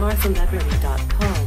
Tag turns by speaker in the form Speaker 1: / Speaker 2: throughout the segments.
Speaker 1: marthamevery.com.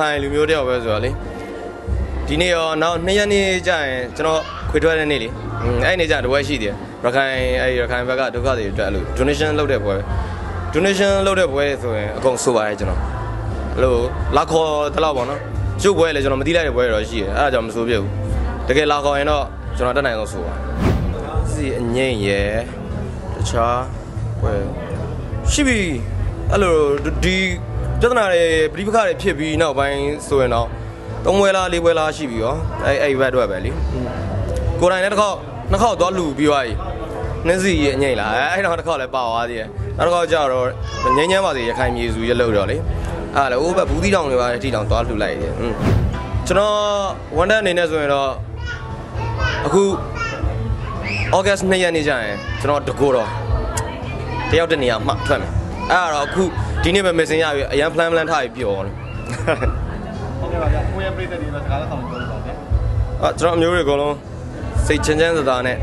Speaker 1: ခိုင်လူမျိုးတယောက်ပဲဆိုတော့လေဒီနေ့ရောနောက်2ရက်နေ့ကျရင်ကျွန်တော်ခွေထွက်တဲ့နေ့လေ။အဲ့နေ့ကျတဝက်ရှိတယ်။ရခိုင်အဲ့ရခိုင်ဘက်ကဒုက္ခတွေအတွက်အဲ့လို donation လုပ်တဲ့ပွဲ donation လုပ်တဲ့ပွဲဆိုရင်အကုန်ဆိုပါတယ်ကျွန်တော်။အဲ့လိုလာခေါ်တလောက်ပေါ့နော်။ရုပ်ပွဲလည်းကျွန်တော်မသိလိုက်တဲ့ပွဲတွေတော့ရှိတယ်။အဲ့ဒါကြောင့်မဆိုပြဘူး။တကယ်လာခေါ်ရင်တော့ကျွန်တော်တက်နိုင်ဆုံးဆိုပါ။စီအငိမ့်ရယ်တခြားပွဲရှိပြီအဲ့လိုဒီ ပြဿနာတွေပြိပခါတွေဖြစ်ပြီးနောက်ပိုင်းဆိုရင်တော့သုံးပွဲလားလေးပွဲလားရှိပြီရောအဲ့အဲ့ဘက်အတွက်ပဲလीကိုယ်တိုင်လည်းတစ်ခေါက်နှစ်ခေါက်သွားလူပြီးသွားပြီနှင်းစီရဲ့အငိမ့်လားအဲ့တော့တစ်ခေါက်လည်းပါသွားသေးတယ်နောက်တစ်ခေါက်ကျတော့ငင်းငင်းပါစေရခိုင်မြေစုရလို့တော့လေအဲ့လေဟိုဘက်ဘူးသီးတောင်တွေပါအထိတောင်သွားလှူလိုက်တယ်ကျွန်တော်ဝန်တက်အနေနဲ့ဆိုရင်တော့အခု August 2ရက်နေ့ကျရင်ကျွန်တော်တကူတော့တယောက်တနေရာမှထွက်မယ်အဲ့ဒါတော့အခု ဒီနေ့ပဲမစင်ရပြီအရန် plan plan ထားပြီးပျော်တယ်
Speaker 2: ဟုတ်ကဲ့ပါဗျာကိုယ့်ရဲ့ပြည်သက်တွေလည်းစကားလည်းဆောင်ပြောလို့ပါဗျာ
Speaker 1: အာကျွန်တော်အမျိုးတွေအကုန်လုံးစိတ်ချမ်းချမ်းသာသာနဲ့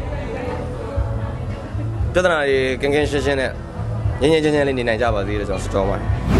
Speaker 1: ပြဿနာတွေကင်းကင်းရှင်းရှင်းနဲ့ငြင်းငြင်းချင်းချင်းလေးနေနိုင်ကြပါစေလို့ကျွန်တော်ဆုတောင်းပါတယ်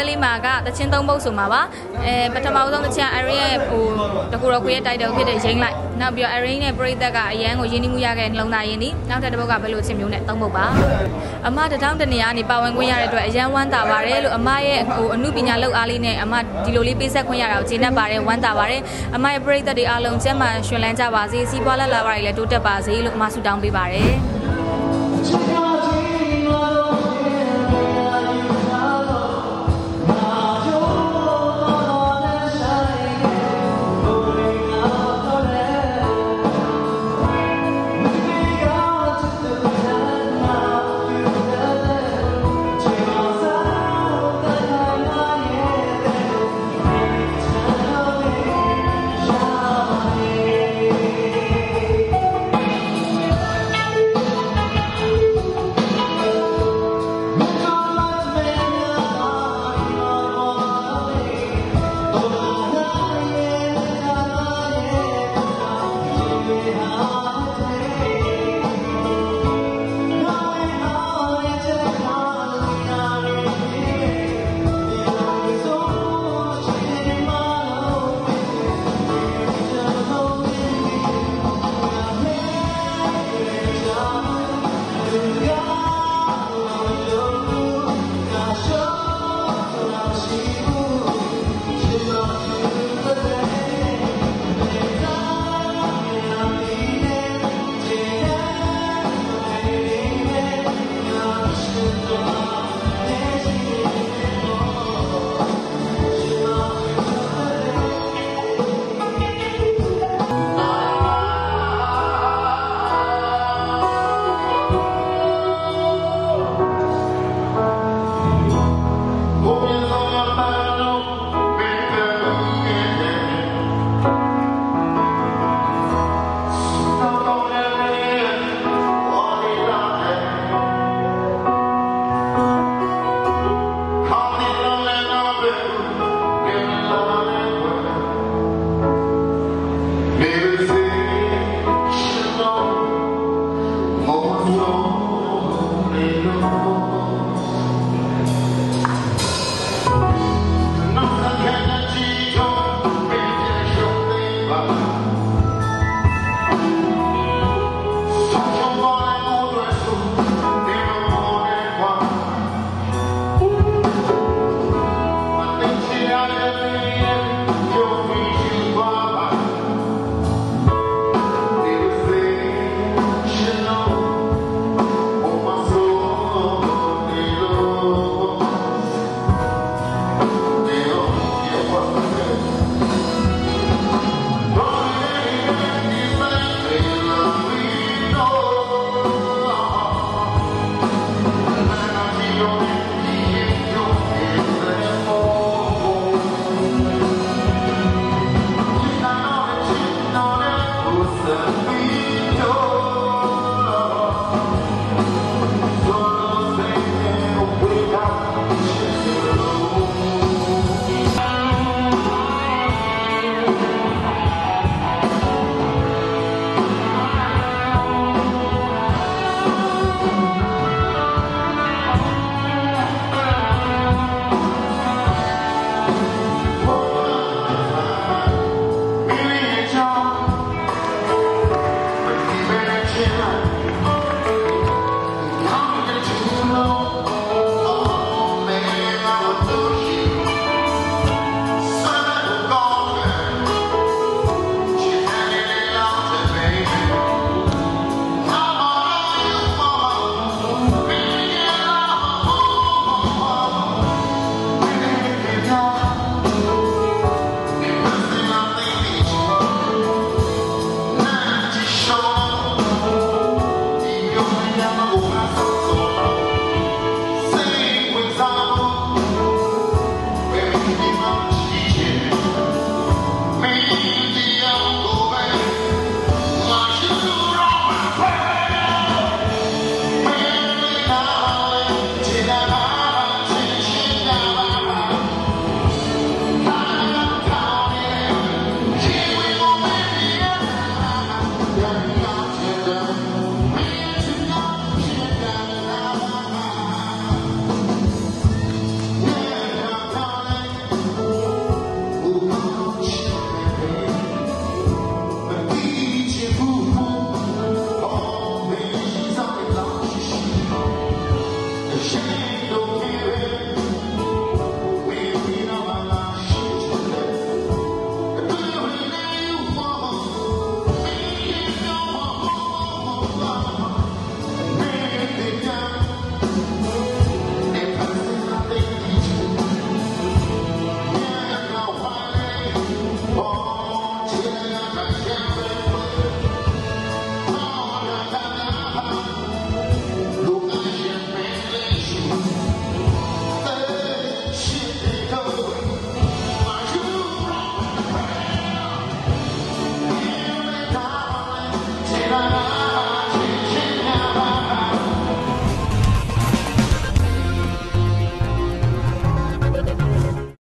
Speaker 3: ပွဲလေးမှာကတချင်းသုံးပုတ်ဆိုမှာပါအဲပထမဆုံးတစ်ချက်အရင်ရဲ့ဟိုတကူတော်ကိုရဲ့တိုက်တယ်ဖြစ်တဲ့ရိမ့်လိုက်နောက်ပြီးတော့အရင်နဲ့ပရိသတ်ကအရန်ကိုရင်းနှီးမှုရခဲ့တဲ့နှလုံးသားရင်းနှီးနောက်ထပ်တစ်ပုတ်ကဘယ်လိုချင်းမျိုးနဲ့သုံးပုတ်ပါအမတထောင်တနေရာနေပါဝင်ခွင့်ရတဲ့အတွက်အရန်ဝမ်းသာပါတယ်လို့အမရဲ့ဟိုအမှုပညာလောက်အားလေးနဲ့အမဒီလိုလေးပေးဆက်ခွင့်ရတာကိုကျေနပ်ပါတယ်ဝမ်းသာပါတယ်အမရဲ့ပရိသတ်တွေအားလုံးကျမ်းမာရွှင်လန်းကြပါစေစီးပွားလက်လာပါတွေလည်းတိုးတက်ပါစေလို့အမဆုတောင်းပေးပါတယ်